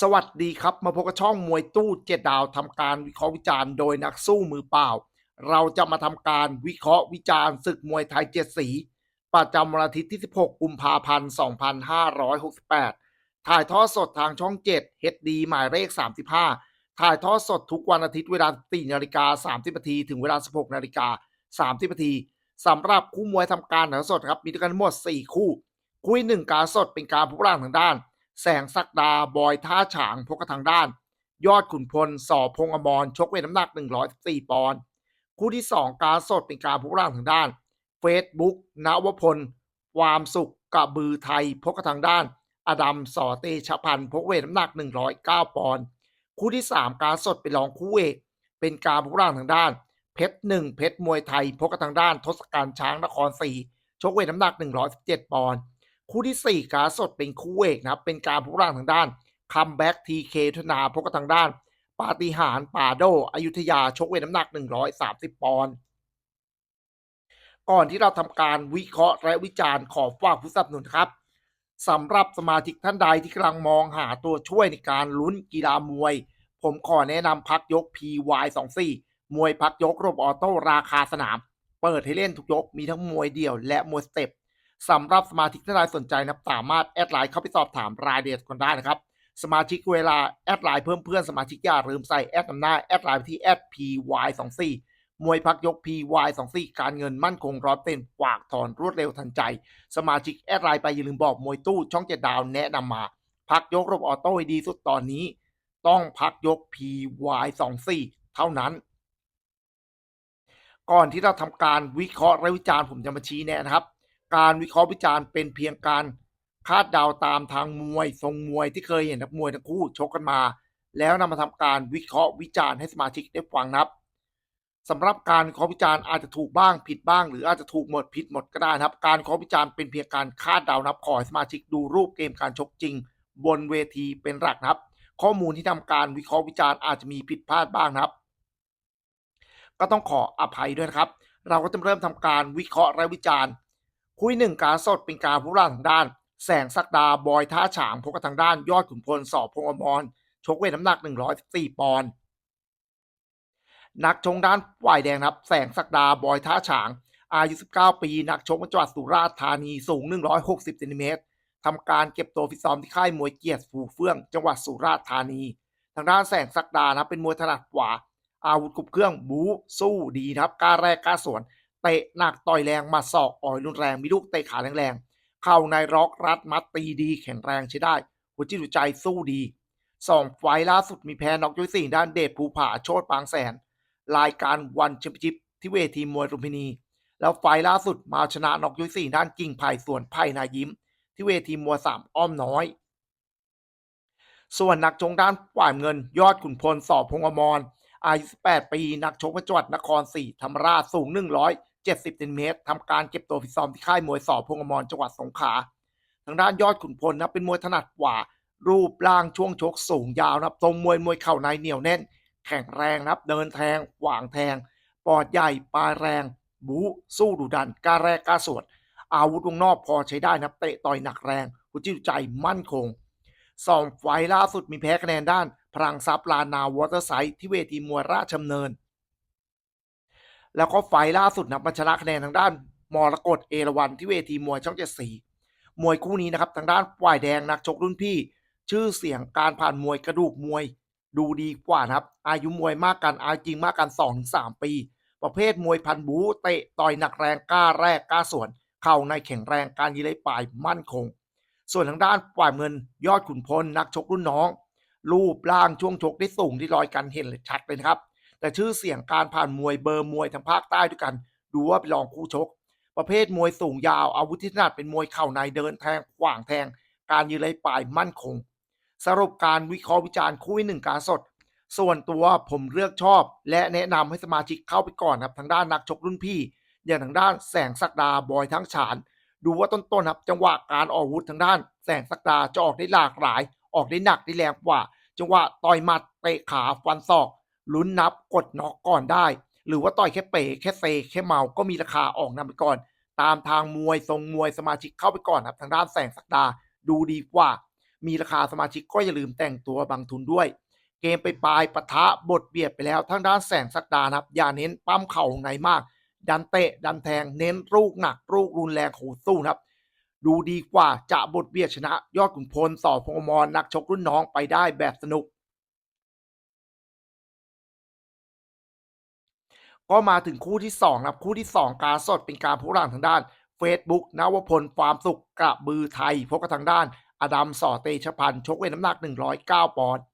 สวัสดีครับมาพบกับช่องมวยตู้เจ็ดดาวทำการวิเคราะห์วิจารณ์โดยนักสู้มือเปล่า เราจะมาทำการวิเคราะห์วิจารณ์ศึกมวยไทยเจ็ดสี ประจำวันอาทิตย์ที่ 16 กุมภาพันธ์ 2568 ถ่ายทอดสดทางช่อง7 HD หมายเลข 35 ถ่ายทอดสดทุกวันอาทิตย์เวลา4นาฬิกา30นาทีถึงเวลา 16นาฬิกา30นาทีสำหรับคู่มวยทำการถ่ายสดครับมีด้วยกันทั้งหมด 4 คู่ คู่หนึ่งการสดเป็นการผู้ร่างทางด้าน แสงศักดาบอยท่าฉางพกกระทางด้าน ยอดขุนพลสอพงอมรชกเวทน้ำหนัก 114 ปอนด์คู่ที่ 2 การสดเป็นการพกร่างทางด้านเฟซบุ๊กนวพล ความสุขกระบือไทยพกกระทางด้าน อดัมสอเตชะพันธ์พกเวทน้ำหนัก 109 ปอนด์คู่ที่ 3 การสดเป็นรองคู่เอกเป็นการพกร่างทางด้าน เพชรหนึ่งเพชรมวยไทยพกกระทางด้าน ทศกัณฐ์ช้างนครศรีชกเวทน้ำหนัก 117 ปอนด์ คู่ที่ 4 การสดเป็นคู่เอกนะครับเป็นการพกร่างทางด้านคัมแบ็กทีเคทนาพกกับทางด้าน ปาฏิหาริ์ป่าโดอยุธยาชกเวทน้ำหนัก 130 ปอนด์ก่อนที่เราทำการวิเคราะห์และวิจารณ์ขอฝากผู้สนับสนุนครับสำหรับสมาชิกท่านใดที่กำลังมองหาตัวช่วยในการลุ้นกีฬามวย ผมขอแนะนำพักยก PY24 มวยพักยกรบบออโต้ราคาสนาม เปิดให้เล่นทุกยกมีทั้งมวยเดี่ยวและมวยสเต็ป สำหรับสมาชิกท่านใดสนใจนะครับสามารถแอดไลน์เข้าไปสอบถามรายละเอียดกันได้นะครับ สมาชิกเวลาแอดไลน์เพิ่มเพื่อนสมาชิกอย่าลืมใส่แอดนำหน้าแอดไลน์ไปที่แอด py24 มวยพักยก py24 การเงินมั่นคงร้อยเป็นฝากถอนรวดเร็วทันใจ สมาชิกแอดไลน์ไปอย่าลืมบอกมวยตู้ช่องเจ็ดดาวแนะนำมา พักยกระบบออโต้ให้ดีสุดตอนนี้ ต้องพักยก py24 เท่านั้น ก่อนที่เราทำการวิเคราะห์และวิจารณ์ผมจะมาชี้แนะนะครับ การวิเคราะห์วิจารณ์เป็นเพียงการคาดเดาตามทางมวย ทรงมวยที่เคยเห็นนักมวยทั้งคู่ชกกันมา แล้วนำมาทำการวิเคราะห์วิจารณ์ให้สมาชิกได้ฟังนะครับสำหรับการวิเคราะห์วิจารณ์อาจจะถูกบ้างผิดบ้าง หรืออาจจะถูกหมดผิดหมดก็ได้นะครับ การวิเคราะห์วิจารณ์เป็นเพียงการคาดเดานับขอให้สมาชิกดูรูปเกมการชกจริง บนเวทีเป็นหลักนะครับ ข้อมูลที่ทำการวิเคราะห์วิจารณ์อาจจะมีผิดพลาดบ้างนะครับ ก็ต้องขออภัยด้วยนะครับ เราก็จะเริ่มทำการวิเคราะห์และวิจารณ์ คุยหนึ่งการสดเป็นการผู้ร่าทางด้าน แสงศักดาบอยท่าฉางพกกับทางด้านยอดขุนพลสอบพงอมรชกเวทน้ำหนัก 114 ปอนด์นักชงด้านฝ่ายแดงครับ แสงศักดาบอยท่าฉาง อายุ 19 ปี นักชกมาจังหวัดสุราษฎร์ธานีสูง 160เซนติเมตรทำการเก็บตัวฟิตซ้อมที่ค่ายมวยเกียรติฟูเฟื่อง จังหวัดสุราษฎร์ธานี ทางด้านแสงศักดานะเป็นมวยถนัดขวาอาวุธคุบเครื่องบู๊สู้ดีนะครับกล้าแรกกล้าสวน เตะหนักต่อยแรงมาศอกอ่อยรุนแรงมีลูกเตะขาแรงๆเข้าในร็อกรัดมัดตีดีแข็งแรงใช้ได้ หัวจิตหัวใจสู้ดีสองไฟล์ล่าสุดมีแพ้น็อกยกสี่ด้านเดชภูผาโชดปางแสน รายการวันแชมเปี้ยนชิพที่เวทีมวยลุมพินี แล้วไฟล์ล่าสุดมาชนะน็อกยกสี่ด้านกิ่งไผ่ส่วนไผ่นายิ้ม ที่เวทีมวยสามอ้อมน้อย ส่วนนักชงด้านฝ่ายเงิน ยอดขุนพลสอบพงษ์อมรอายุ18ปี นักชกจังหวัดนครศรีธรรมราชสูง 70เซนเมตรทำการเก็บตัวฟิตซ้อมที่ค่ายมวยสอพงอมรจังหวัดสงขลาทางด้านยอดขุนพลนะเป็นมวยถนัดกว่า รูปร่างช่วงชกสูงยาวนับทรงมวยมวยเข่าในเหนียวแน่น แข็งแรงนับเดินแทงหว่างแทง ปอดใหญ่ปลายแรง บู๊สู้ดุดันกาแรกกาสวนอาวุธวงนอกพอใช้ได้นับเตะต่อยหนักแรงหัวจิตหัวใจมั่นคงสองไฟล่าสุดมีแพ้คะแนนด้านพลังซับลานาวอเตอร์ไซด์ที่เวทีมวยราชดำเนิน แล้วก็ไฟล์ล่าสุดนะมาชนะคะแนนทางด้านมรกตเอราวันที่เวทีมวยช่องเจ็ดสีมวยคู่นี้นะครับ ทางด้านฝ่ายแดงนักชกรุ่นพี่ ชื่อเสียงการผ่านมวยกระดูกมวย ดูดีกว่านะครับ อายุมวยมากกันอายจริงมากกัน2อถึงสปี ประเภทมวยพันบูเตะต่อยหนักแรงกล้าแรกกล้าสวน เข่าในแข็งแรงการยืนไหลปลายมั่นคง ส่วนทางด้านฝ่ายเงินยอดขุนพลนักชกรุ่นน้อง รูปร่างช่วงชกได้สูงที่ลอยกันเห็นเลยชัดเลยครับ แต่ชื่อเสียงการผ่านมวยเบอร์มวยทางภาคใต้ด้วยกัน ดูว่าเป็นรองคู่ชก ประเภทมวยสูงยาวอาวุธที่ถนัดเป็นมวยเข่าในเดินแทงขวางแทง การยืนไหลปลายมั่นคง สรุปการวิเคราะห์วิจารณ์คู่ที่หนึ่งการสด ส่วนตัวผมเลือกชอบ และแนะนำให้สมาชิกเข้าไปก่อนครับทางด้านนักชกรุ่นพี่ อย่างทางด้านแสงศักดาบอยทั้งฉาน ดูว่าต้นๆครับจังหวะการออกอาวุธทางด้าน แสงศักดาจะออกได้หลากหลาย ออกได้หนักได้แรงกว่า จังหวะต่อยหมัดเตะขาฟันศอก ลุ้นนับกดน็อกก่อนได้ หรือว่าต่อยแค่เป๋แค่เซแค่เมาก็มีราคาออกนำไปก่อน ตามทางมวยทรงมวยสมาชิกเข้าไปก่อนครับทางด้านแสงศักดาดูดีกว่า มีราคาสมาชิกก็อย่าลืมแต่งตัวบางทุนด้วย เกมไปปลายปะทะบทเบียดไปแล้วทางด้านแสงสักดานะครับอย่าเน้นปั้มเข่าในมาก ดันเตะดันแทงเน้นลูกหนักลูกรุนแรงโหดสู้ครับดูดีกว่าจะบทเบียดชนะ ยอดขุนพลสอพงมรนักชกรุ่นน้องไปได้แบบสนุก ก็มาถึงคู่ที่2นะครับคู่ที่ 2 การสดเป็นการพูดหลังทางด้าน Facebook นวพลฟาร์มสุขกระบือไทยพบกับทางด้าน อดัมสอเตชพันธ์ชกเวทน้ำหนัก 109 ปอนด์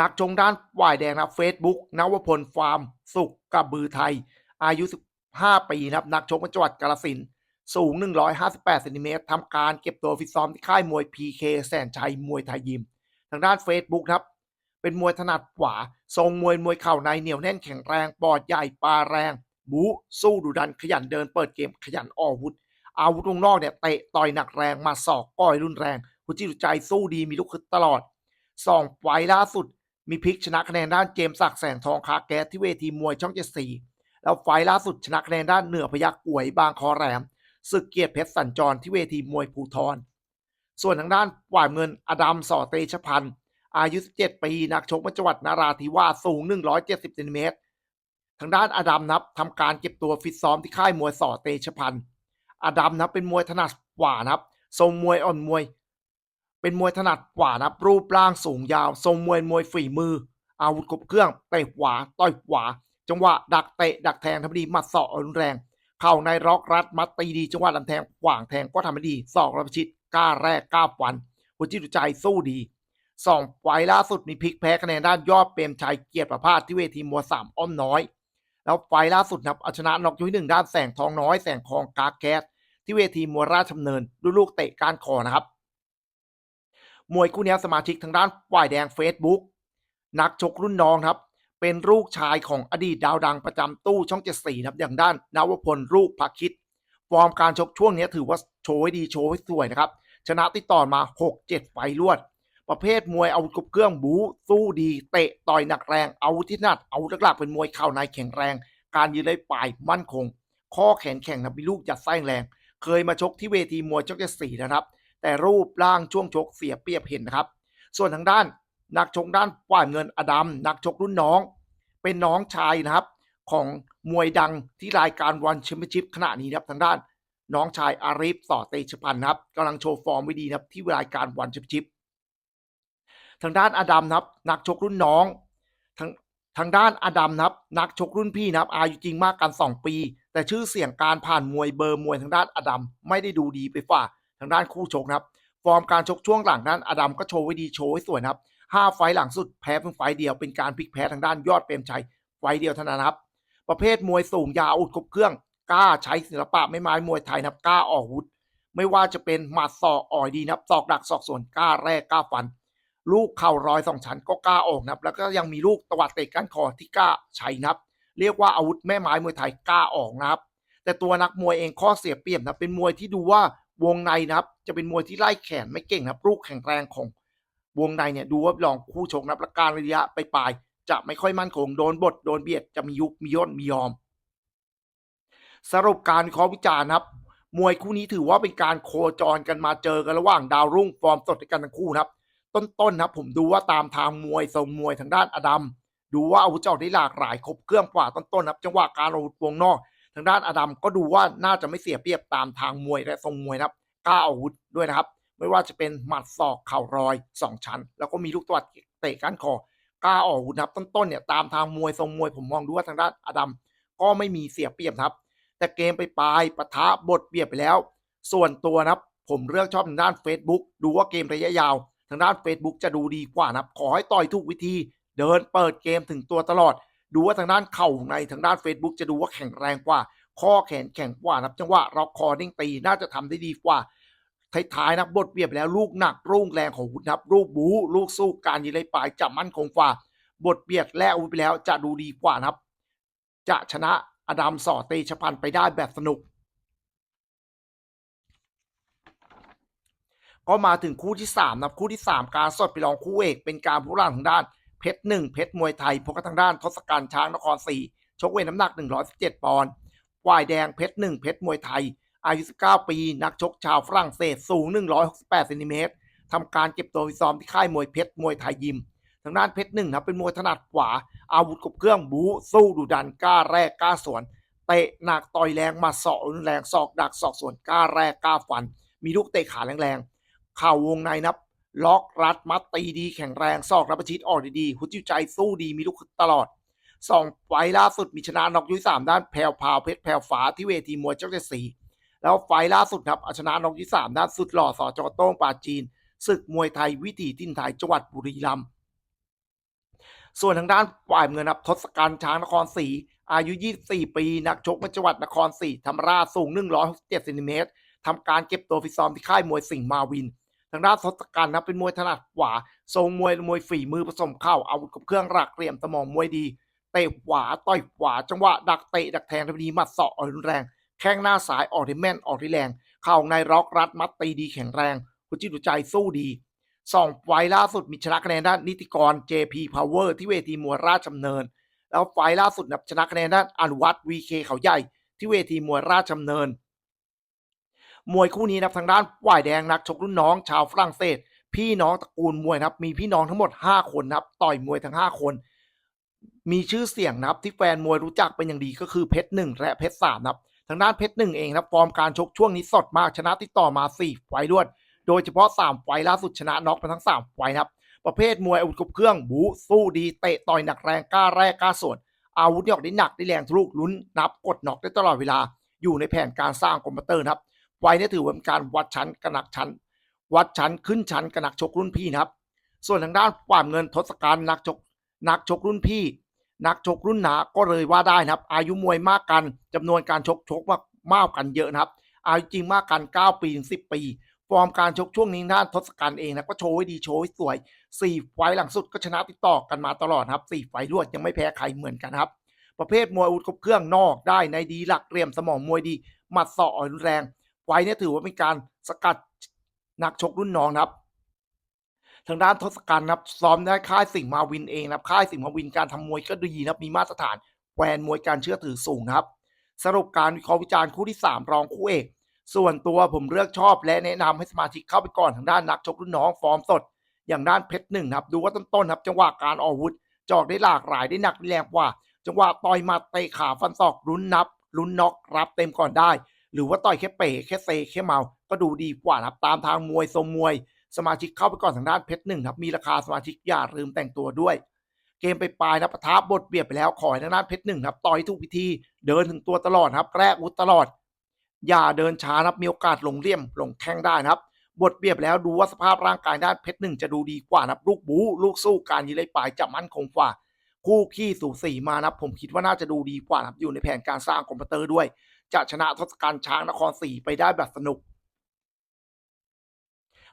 นักชงด้านฝ่ายแดงนะ Facebook นวพลฟาร์ม สุขกระบือไทย อายุ 15 ปีนะครับ นักชกจังหวัดกาฬสินสูง 158เซนติเมตรทำการเก็บตัวฟิตซ้อมที่ค่ายมวย PK แสนชัยมวยไทยยิม ทางด้าน Facebook ครับ เป็นมวยถนัดขวา ทรงมวยมวยเข่าในเหนียวแน่นแข็งแรงปอดใหญ่ปลาแรง บูสู้ดุดันขยันเดินเปิดเกมขยันออกวุธอาวุธวงนอกเนี่ยเตะต่อยหนักแรงมาศอกก้อยรุนแรงหัวจิตหัวใจสู้ดีมีลูกคึดตลอดสองไฟล์ล่าสุด มีพลิกชนะคะแนนด้านเจมสักแสงทองคาแก๊สที่เวทีมวยช่องเจ็ดสีแล้วไฟล์ล่าสุดชนะคะแนนด้านเหนือพยักกวยบางคอแหลมศึกเกียรติเพชรสัญจรที่เวทีมวยภูทร ส่วนทางด้านฝ่ายเงินอดัมสอเตชพันธ์ อายุ 17 ปี นักชกมาจังหวัดนาราธิวาสสูง 170เซนติเมตร ทางด้านอดัมนับทำการเก็บตัวฟิตซ้อมที่ค่ายมวยสอเตชพันธ์อดัมนับเป็นมวยถนัดขวานับ ทรงมวยอ่อนมวย เป็นมวยถนัดขวานับ รูปร่างสูงยาว ทรงมวยมวยฝีมือ อาวุธครบเครื่องเตะขวาต่อยขวา จังหวะดักเตะดักแทงทำดีมัดศอกรุนแรงเข่าในร็อกรัดมัดตีดีจังหวะลำแทงขวางแทงก็ทำได้ดีศอกรับชิดกล้าแรกกล้าฟันหัวจิตใจสู้ดี สองไฟล่าสุดมีพลิกแพ้คะแนนด้านยอดเปรมชัยเกียรติประพาสที่เวทีมวยสามอ้อมน้อย แล้วไฟล่าสุดนะครับเอาชนะน็อกยกที่หนึ่งด้านแสงทองน้อยแสงทองกาแก๊สที่เวทีมวยราชดำเนินด้วยลูกเตะกานคอนะครับ มวยคู่นี้สมาชิกทางด้านฝ่ายแดง Facebook นักชกรุ่นน้องครับ เป็นลูกชายของอดีตดาวดังประจำตู้ช่องเจ็ดสีนะครับอย่างด้านนวพลลูกพักคิด ฟอร์มการชกช่วงนี้ถือว่าโชว์ให้ดีโชว์ให้สวยนะครับชนะติดต่อมา 6-7 ไฟล์รวด ประเภทมวยเอาวุธครบเครื่องบูสู้ดีเตะต่อยหนักแรงเอาที่นัดอาหลักๆเป็นมวยเข่าในแข็งแรง การยืนได้ปลายมั่นคง ข้อแขนแข็งนะมีลูกจัดไส้แรง เคยมาชกที่เวทีมวยช่องเจสีนะครับ แต่รูปร่างช่วงชกเสียเปรียบเห็นนะครับ ส่วนทางด้านนักชกด้านฝ่ายเงินอดัมนักชกรุ่นน้อง เป็นน้องชายนะครับ ของมวยดังที่รายการวันแชมเปี้ยนชิพขณะนี้นะครับทางด้าน น้องชายอาริฟต่อเตชพันธ์นะครับกำลังโชว์ฟอร์มไว้ดีนะครับที่รายการวันแชมเปี้ยนชิพ ทางด้านอดัมนะครับ นักชกรุ่นน้อง ทางทางด้านอดัมนะครับ นักชกรุ่นพี่นะครับ อายุจริงมากกัน 2 ปี แต่ชื่อเสียงการผ่านมวยเบอร์มวยทางด้านอดัมไม่ได้ดูดีไปฝ่าทางด้านคู่ชกนะครับ ฟอร์มการชกช่วงหลังด้านอดัมก็โชว์ไว้ดีโชว์ไว้สวยนะครับห้าไฟหลังสุดแพ้เพียงไฟเดียวเป็นการพลิกแพ้ทางด้านยอดเปรมชัยไฟเดียวเท่านั้นครับ ประเภทมวยสูงยาวอาวุธครบเครื่องกล้าใช้ศิลปะไม่ไม้มวยไทยนะครับกล้าออกวุธไม่ว่าจะเป็นหมัดศอกอ่อยดีนะครับศอกดักศอกส่วนกล้าแรกกล้าฟัน ลูกเข่ารอยสองชั้นก็กล้าออกนับ แล้วก็ยังมีลูกตวัดเตะก้านคอที่กล้าใช้นับ เรียกว่าอาวุธแม่ไม้มวยไทยกล้าออกนะครับ แต่ตัวนักมวยเองข้อเสียเปรียบนะเป็นมวยที่ดูว่าวงในนะครับ จะเป็นมวยที่ไล่แขนไม่เก่งนับลูกแข็งแรงของวงในเนี่ยดูว่าลองคู่ชกนะครับและการระยะไปปลายจะไม่ค่อยมั่นคงโดนบทโดนเบียดจะมียุบมีย่นมียอม สรุปการวิเคราะห์วิจารณ์นะครับ มวยคู่นี้ถือว่าเป็นการโคจรกันมาเจอกันระหว่างดาวรุ่งฟอร์มสดกันทั้งคู่นะครับ ต้นๆนะครับผมดูว่าตามทางมวยทรงมวยทางด้านอดัมดูว่าอาวุธเจ้าได้หลากหลายครบเครื่องกว่าต้นๆนะครับจังหวะการอาวุธวงนอก ทางด้านอดัมก็ดูว่าน่าจะไม่เสียเปรียบตามทางมวยและทรงมวยนะครับกล้าอาวุธด้วยนะครับ ไม่ว่าจะเป็นหมัดศอกเข่ารอยสองชั้น แล้วก็มีลูกตวัดเตะก้านคอกล้าออกอาวุธนะครับต้นๆเนี่ยตามทางมวยทรงมวยผมมองดูว่าทางด้านอดัมก็ไม่มีเสียเปรียบครับ แต่เกมไปปลายปะทะบทเบียดไปแล้ว ส่วนตัวนะครับผมเลือกชอบทางด้าน Facebook ดูว่าเกมระยะยาว ทางด้าน Facebook จะดูดีกว่านะครับ ขอให้ต่อยทุกวิธี เดินเปิดเกมถึงตัวตลอด ดูว่าทางด้านเข่าในทางด้าน Facebook จะดูว่าแข็งแรงกว่า ข้อแขนแข็งกว่านะครับจังหวะล็อกคอเด้งตีน่าจะทำได้ดีกว่าท้ายๆนะบทเบียดแล้วลูกหนักรุ่งแรงของวุธนะครับลูกบูลูกสู้การยิงเลยปลายจะมั่นคงกว่า บทเบียดแลกอาวุธไปแล้วจะดูดีกว่านะครับ จะชนะอดัมสอเตชพันไปได้แบบสนุก ก็มาถึงคู่ที่3นะครับคู่ที่ 3 การสดไปลองคู่เอกเป็นการผู้ร่างทางด้านเพชรหนึ่งเพชรมวยไทยพบกับทางด้านทศกัณฐ์ช้างนครศรีชกเวทน้ำหนัก 117 ปอนด์ฝ่ายแดงเพชรหนึ่งเพชรมวยไทย อายุ 19 ปี นักชกชาวฝรั่งเศสสูง 168เซนติเมตรทำการเก็บตัวซ้อมที่ค่ายมวยเพชรมวยไทยยิม ทางด้านเพชรหนึ่งนะเป็นมวยถนัดขวา อาวุธครบเครื่องบู๊สู้ดุดันกล้าแรกกล้าสวนเตะหนักต่อยแรงมาสาะรุนแรงศอกดักศอกสวนกล้าแรกกล้าฟัน มีลูกเตะขาแรงๆ เข่าวงในนับ ล็อกรัดมัดตีดีแข็งแรงศอกรับประชิดออกดีๆหัวจิตใจสู้ดีมีลูกตลอดสองไฟล์ล่าสุดมีชนะนอกยุ้ยสามด้านแพรวพาวเพชรแพรวฟ้าที่เวทีมวยเจ้าเจสีแล้วไฟล์ล่าสุดครับเอาชนะนอกยุ้ยสามด้านสุดหล่อสอจอโต้งปาจีนศึกมวยไทยวิถีทินไทยจังหวัดบุรีรัมย์ส่วนทางด้านฝ่ายเงินครับทศกัณฐ์ช้างนครศรีอายุ 24 ปี นักชกมาจังหวัดนครศรีธรรมราชสูง 167เซนติเมตรทำการเก็บตัวฟิตซ้อมที่ค่ายมวยสิงห์มาวินางด้านทศกัณฐ์นะเป็นมวยถนัดขวาทรงมวยมวยฝีมือผสมเข้าอาวุธกับเครื่องรักเหลี่ยมสมองมวยดีเตะขวาต่อยขวาจังหวะดักเตะดักแทงทันทีมัดเสาะอ่อนรุนแรงแข้งหน้าสายออกที่แม่นออกที่แรง เข่าในร็อกรัดมัดตีดีแข็งแรงหัวจิตหัวใจสู้ดีสองไฟล์ล่าสุดมีชนะคะแนนด้านนิติกร JP Power ที่เวทีมวยราชดำเนิน แล้วไฟล์ล่าสุดนับชนะคะแนนด้านอนุวัตร VK เขาใหญ่ที่เวทีมวยราชดำเนิน มวยคู่นี้นับทางด้านฝ่ายแดงนักชกรุ่นน้องชาวฝรั่งเศส พี่น้องตระกูลมวยนะครับมีพี่น้องทั้งหมด 5 คนนะครับต่อยมวยทั้ง 5 คน มีชื่อเสียงนะครับที่แฟนมวยรู้จักเป็นอย่างดีก็คือเพชรหนึ่งและเพชรสามนะครับทางด้านเพชรหนึ่งเองครับฟอร์มการชกช่วงนี้สดมากชนะติดต่อมา 4 ไฟรวด โดยเฉพาะ 3 ไฟล์ล่าสุดชนะน็อกไปทั้ง 3 ไฟนะครับ ประเภทมวยอาวุธครบเครื่องบูสู้ดีเตะต่อยหนักแรงกล้าแรกกล้าสวน อาวุธที่ออกได้หนักได้แรงทะลุลุ้นนับกดน็อกได้ตลอดเวลา อยู่ในแผนการสร้างคอมพิวเตอร์นะครับ ไฟล์นี้ถือเป็นการวัดชั้นกระหนักชั้น วัดชั้นขึ้นชั้นกระหนักชกรุ่นพี่นะครับ ส่วนทางด้านความเงินทศกัณฐ์นักชกนักชกรุ่นพี่ นักชกรุ่นหนาก็เลยว่าได้นะครับ อายุมวยมากกันจำนวนการชกชกมากมากกันเยอะนะครับ อายุจริงมากกัน 9 ปีถึง10 ปี ฟอร์มการชกช่วงนี้ด้านทศกัณฐ์เองนะก็โชว์ไว้ดีโชว์ไว้สวย 4 ไฟหลังสุดก็ชนะติดต่อกันมาตลอดครับ 4 ไฟล์รวดยังไม่แพ้ใครเหมือนกันครับ ประเภทมวยอาวุธครบเครื่องนอกได้ในดีหลักเหลี่ยมสมองมวยดีหมัดเสาะอ่อรุนแรง ไฟล์เนี้ถือว่าเป็นการสกัดนักชกรุ่นน้องนะครับ ทางด้านทศกัณฐ์นะครับซ้อมได้ค่ายสิงห์มาวินเองนะครับค่ายสิงห์มาวินการทำมวยก็ดีนะครับมีมาตรฐานแฟนมวยการเชื่อถือสูงนะครับ สรุปการวิเคราะห์วิจารณ์คู่ที่ 3 รองคู่เอกส่วนตัวผมเลือกชอบและแนะนำให้สมาชิกเข้าไปก่อนทางด้านนักชกรุ่นน้องฟอร์มสด อย่างด้านเพชรหนึ่งครับดูว่าต้นๆครับจังหวะการออกอาวุธจอกได้หลากหลายได้หนักแรงกว่า จังหวะต่อยมัดเตะขาฟันศอกลุ้นนับลุ้นน็อกรับเต็มก่อนได้ หรือว่าต่อยแค่เป๋แค่เซแค่เมา ก็ดูดีกว่านะครับตามทางมวยทรงมวย สมาชิกเข้าไปก่อนทางด้านเพชรหนึ่งครับมีราคาสมาชิกอย่าลืมแต่งตัวด้วย เกมไปปลายนะปะทะบทเบียดไปแล้วขอให้ทางด้านเพชรหนึ่งครับต่อยถูกวิธีเดินถึงตัวตลอดครับแรกอาวุธตลอด อย่าเดินช้านะครับมีโอกาสหลงเลี่ยมหลงแข้งได้นะครับบทเบียดไปแล้วดูว่าสภาพร่างกายด้านเพชรหนึ่งจะดูดีกว่านับลูกบูลูกสู้การยืนเลยปลายจะมั่นคงกว่า คู่ขี้สูสีมานับผมคิดว่าน่าจะดูดีกว่านับอยู่ในแผนการสร้างคอมพิวเตอร์ด้วย จะชนะทศกัณฐ์ช้างนครศรีไปได้แบบสนุก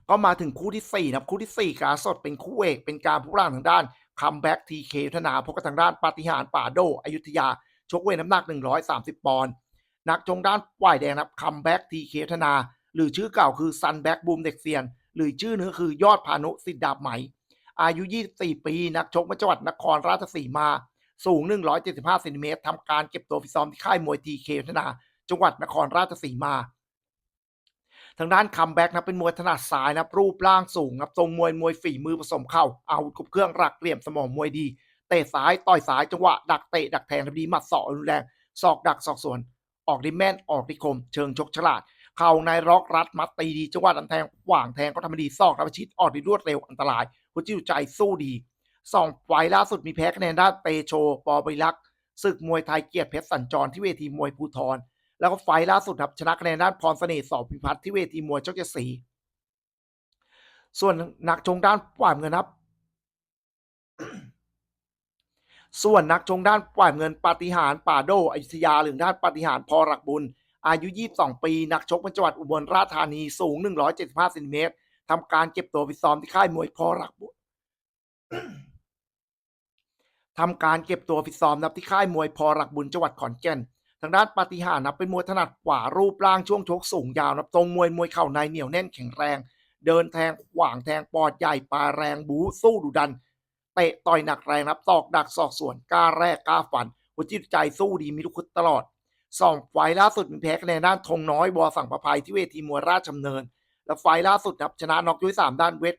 ก็มาถึงคู่ที่4นะครับคู่ที่ 4 การสดเป็นคู่เอก เป็นการผู้ร่างทางด้านคัมแบ็กทีเคธนาพบกับทางด้านปาฏิหาริย์ป่าโดอยุธยา ชกเวทน้ำหนัก 130 ปอนด์นักจงด้านฝ่ายแดงนะครับคัมแบ็กทีเคธนา หรือชื่อเก่าคือซันแบ็กบูมเด็กเซียน หรือชื่อเนื้อคือยอดพานุสิทธิดาบไหม อายุ 24 ปี นักชกมาจังหวัดนครราชสีมา สูง 175เซนติเมตรทำการเก็บตัวฟิซ้อมที่ค่ายมวยทีเคธนา จังหวัดนครราชสีมา ทางด้านคัมแบ็กนะเป็นมวยถนัดซ้ายนะรูปร่างสูงนะทรงมวยมวยฝีมือผสมเข้าอาวุธครบเครื่องรักเหลี่ยมสมองมวยดีเตะซ้ายต่อยซ้ายจังหวะดักเตะดักแทงทำดีหมัดศอกรุนแรงศอกดักศอกสวน ออกด้แม่นออกด้คม เชิงชกฉลาด เข่าในร็อกรัดมัดตีดีจังหวะดันแทงขว่างแทงก็ทำดีซอกรับชิดออกด้รวดเร็วอันตรายหัวจิตหัวใจสู้ดี สองไฟล์ล่าสุดมีแพ้คะแนนด้านเตโชปอบิลักษ์ศึกมวยไทยเกียรติเพชรสัญจรที่เวทีมวยภูทรแล้วก็ไฟล์ล่าสุดครับชนะคะแนนด้านพรเสน่ห์สอบพิพัฒน์ที่เวทีมวยเจ้าเจดสีส่วนนักชงด้านฝ่ายเงินครับ ส่วนนักชงด้านฝ่ายเงินปาฏิหาริย์ป่าโดอยุธยาหรือด้านปาฏิหาริย์พอหลักบุญ อายุ 22 ปี นักชกเป็นจังหวัดอุบลราชธานีสูง 175เซนติเมตรทำการเก็บตัวฟิตซ้อมที่ค่ายมวยพอหลักบุญ ทำการเก็บตัวฟิตซ้อมนับที่ค่ายมวยพอหลักบุญจังหวัดขอนแก่น ทางด้านปาฏิหาริย์นับเป็นมวยถนัดขวารูปร่างช่วงชกสูงยาวนับตรงมวยมวยเข่าในเหนียวแน่นแข็งแรง เดินแทงขวางแทงปอดใหญ่ปลาแรงบูสู้ดุดันเตะต่อยหนักแรงนับตอกดักศอกสวนกล้าแรกกล้าฟันหัวจิตใจสู้ดีมีลูกคุดตลอดสองไฟล่าสุดมีแพ้คะแนนด้านธงน้อยวอสังประภัยที่เวทีมวยราชดำเนิน และไฟล่าสุดครับชนะน็อกด้วยสามด้านเวท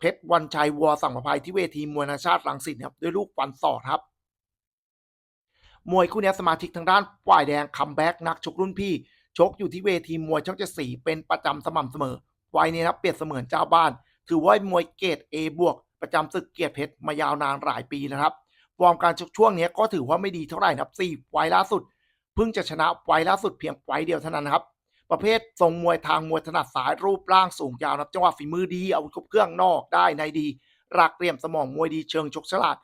เพชรวันชัยวอสังประภัยที่เวทีมวยนานชาติรังสิตครับด้วยลูกฟันศอกครับ มวยคู่นี้สมาชิกทางด้านฝ่ายแดงคัมแบ็กนักชกรุ่นพี่ ชกอยู่ที่เวทีมวยช่องเจ็ดสีเป็นประจำสม่ำเสมอไฟล์นี้ครับเปรียบเสมือนเจ้าบ้าน ถือว่ามวยเกรด A บวกประจำศึกเกียรติเพชรมายาวนานหลายปีนะครับฟอร์มการชกช่วงนี้ก็ถือว่าไม่ดีเท่าไหร่นะครับ4ไฟล์ล่าสุดเพิ่งจะชนะไฟล์ล่าสุดเพียงไฟเดียวเท่านั้นนครับ ประเภททรงมวยทางมวยถนัดสายรูปร่างสูงยาวนะครับจังหวะฝีมือดีอาวุธครบเครื่องนอกได้ในดีรักเหลี่ยมสมองมวยดีเชิงชกฉลาด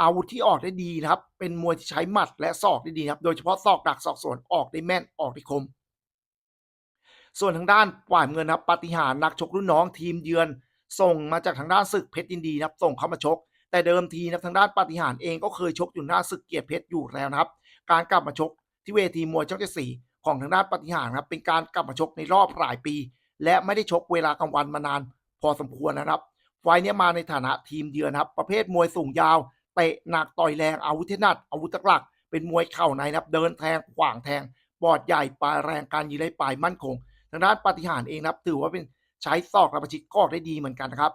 อาวุธที่ออกได้ดีนะครับ เป็นมวยที่ใช้หมัดและศอกได้ดีนะครับ โดยเฉพาะศอกดักศอกสวนออกได้แม่นออกได้คม ส่วนทางด้านฝ่ายเงินนะครับปาฏิหารย์นักชกรุ่นน้องทีมเยือน ส่งมาจากทางด้านศึกเพชรยินดีนะครับส่งเข้ามาชก แต่เดิมทีนะครับทางด้านปาฏิหารย์เองก็เคยชกอยู่หน้าศึกเกียรติเพชรอยู่แล้วนะครับ การกลับมาชกที่เวทีมวยช่องเจ็ดสี ของทางด้านปฏิหารครับเป็นการกลับมาชกในรอบหลายปี และไม่ได้ชกเวลากลางวันมานาน พอสมควรนะครับไฟล์เนี้ยมาในฐานะทีมเยือนครับ ประเภทมวยสูงยาวเตะหนักต่อยแรงอาวุธนัดอาวุธหลัก เป็นมวยเข่าในนะครับเดินแทงขวางแทงปอดใหญ่ปลายแรงการยิงไล่ปลายมั่นคง ทางด้านปฏิหารเองนะครับ ถือว่าเป็นใช้ศอกและประชิดกออกได้ดีเหมือนกันนะครับ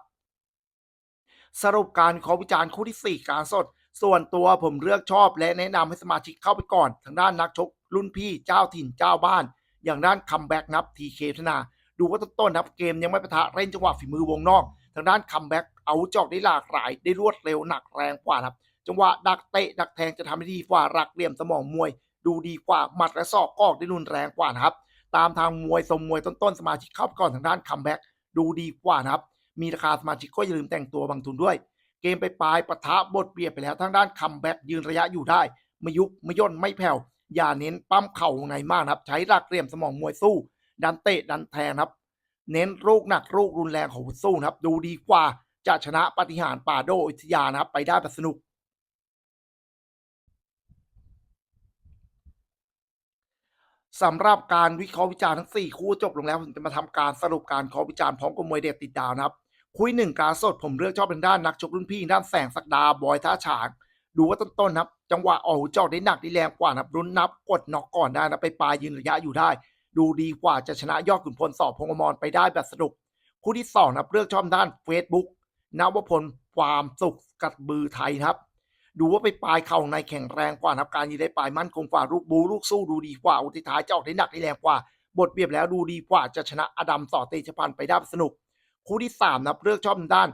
สรุปการขอวิจารณ์คู่ที่ 4 การสด ส่วนตัวผมเลือกชอบและแนะนำให้สมาชิกเข้าไปก่อน ทางด้านนักชก รุ่นพี่เจ้าถิ่นเจ้าบ้าน อย่างด้านคัมแบ็กนับทีเคธนา ดูว่าต้นๆนับเกมยังไม่ปะทะเล่นจังหวะฝีมือวงนอก ทางด้านคัมแบ็กเอาจอกได้หลากหลาย ได้รวดเร็วหนักแรงกว่าครับ จังหวะดักเตะดักแทงจะทำให้ดีกว่ารักเหลี่ยมสมองมวย ดูดีกว่าหมัดและศอกก็ออกได้รุนแรงกว่านะครับ ตามทางมวยทรงมวยต้นๆสมาชิกเข้าไปก่อนทางด้านคัมแบ็กดูดีกว่านะครับมีราคาสมาชิกก็อย่าลืมแต่งตัวบางทุนด้วย เกมไปปลายปะทะบทเปียบไปแล้วทางด้านคัมแบ็กยืนระยะอยู่ได้ไม่ยุบไม่ย่นไม่แผ่วอย่าเน้นปั้มเข่าในมากนะครับ ใช้หลักเหลี่ยมสมองมวยสู้ ดันเตะดันแทงครับ เน้นลูกหนักลูกรุนแรงของสู้นะครับ ดูดีกว่าจะชนะปฏิหารป่าโดอิทยานะครับ ไปได้แบบสนุก สำหรับการวิเคราะห์วิจารณ์ทั้ง 4 คู่จบลงแล้วผมจะมาทำการสรุปการเคาะวิจารณ์พร้อมกับมวยเด็ดติดดาวนะครับ คุยหนึ่งการสดผมเลือกชอบเป็นด้านนักชกรุ่นพี่ด้านแสงสักดาบอยท่าฉางดูว่าต้นๆครับจังหวะออกจอกได้หนักได้แรงกว่านะรับรุนนับกดน็อกก่อนได้นะไปปลายยืนระยะอยู่ได้ ดูดีกว่าจะชนะยอดขุนพลสอบพงอมรไปได้แบบสนุกคู่ที่สองนะเลือกชอบด้าน Facebook นวพลความสุขกัดบือไทยครับ ดูว่าไปปลายเข่าในแข็งแรงกว่านะครับการยิงได้ปลายมั่นคงกว่าลูกบูลูกสู้ดูดีกว่าอุทิท้ายจะออกได้หนักได้แรงกว่า บทเปรียบแล้วดูดีกว่าจะชนะอดัมต่อเตชพันไปได้สนุก คู่ที่สามนะครับเลือกชอบด้าน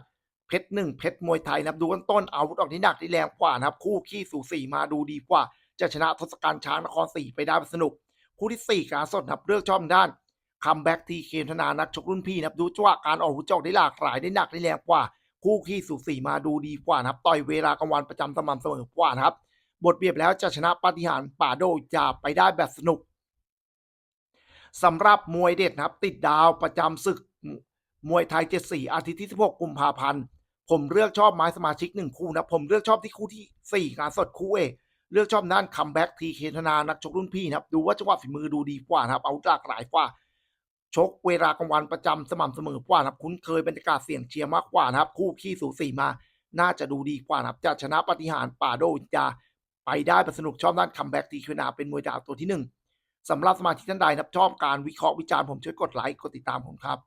เพชรหนึ่งเพชรมวยไทยนะครับดูต้นต้นอาวุธออกที่หนักที่แรงกว่านะครับคู่ขี้สูสีมาดูดีกว่า จะชนะทศกัณฐ์ช้างนครศรีไปได้สนุก คู่ที่สี่การสดนะครับเลือกชอบด้านคัมแบ็กทีเคธนานักชกรุ่นพี่นะครับดูจังหวะการออกอาวุธจอกได้หลากหลายได้หนักได้แรงกว่า คู่ขี้สูสีมาดูดีกว่านะครับต่อยเวลากลางวันประจำสม่ำเสมอกว่านะครับบทเปรียบแล้วจะชนะปาฏิหารย์ป่าโดจะไปได้แบบสนุกสำหรับมวยเด็ดนะครับ ติดดาวประจำศึก มวยไทย 74 อาทิตย์ที่ 16 กุมภาพันธ์ ผมเลือกชอบไม้สมาชิกหนึ่งคู่นะ ผมเลือกชอบที่คู่ที่4การสดคู่เอกเลือกชอบด้านคัมแบ็กทีเคธนา นักชกรุ่นพี่นะครับ ดูว่าจังหวะฝีมือดูดีกว่านะครับ เอาหลากหลายกว่า ชกเวลากลางวันประจำสม่ำเสมอกว่านะครับ คุ้นเคยบรรยากาศเสียงเชียร์มากกว่านะครับ คู่ขี้สูสีมา น่าจะดูดีกว่านะครับ จะชนะปฏิหารป่าโดวิจาไปได้เป็นสนุกชอบด้านคัมแบ็กทีเคนาเป็นมวยดาวตัวที่หนึ่งสำหรับสมาชิกท่านใดนะครับชอบการวิเคราะห์วิจารณ์ผมช่วยกดไลค์กดติดตามผมครับ